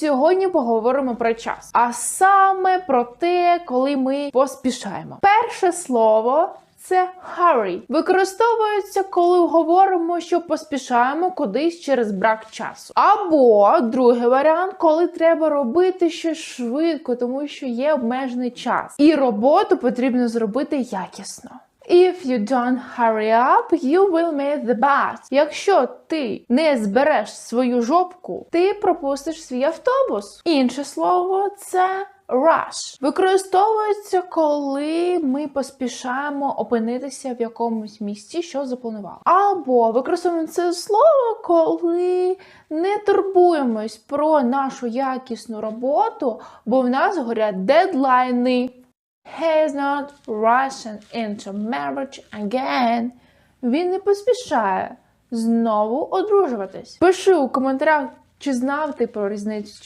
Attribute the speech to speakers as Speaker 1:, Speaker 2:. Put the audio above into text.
Speaker 1: Сьогодні поговоримо про час, а саме про те, коли ми поспішаємо. Перше слово. Це hurry. Використовується, коли говоримо, що поспішаємо кудись через брак часу. Або другий варіант, коли треба робити щось швидко, тому що є обмежений час. І роботу потрібно зробити якісно. If you don't hurry up, you will miss the bus. Якщо ти не збереш свою жопку, ти пропустиш свій автобус. Інше слово це rush. Використовується, коли ми поспішаємо опинитися в якомусь місці, що запланували. Або використовуємо це слово, коли не турбуємось про нашу якісну роботу, бо в нас горять дедлайни. He is not rushing into marriage again. Він не поспішає знову одружуватись. Пиши у коментарях, чи знав ти про різницю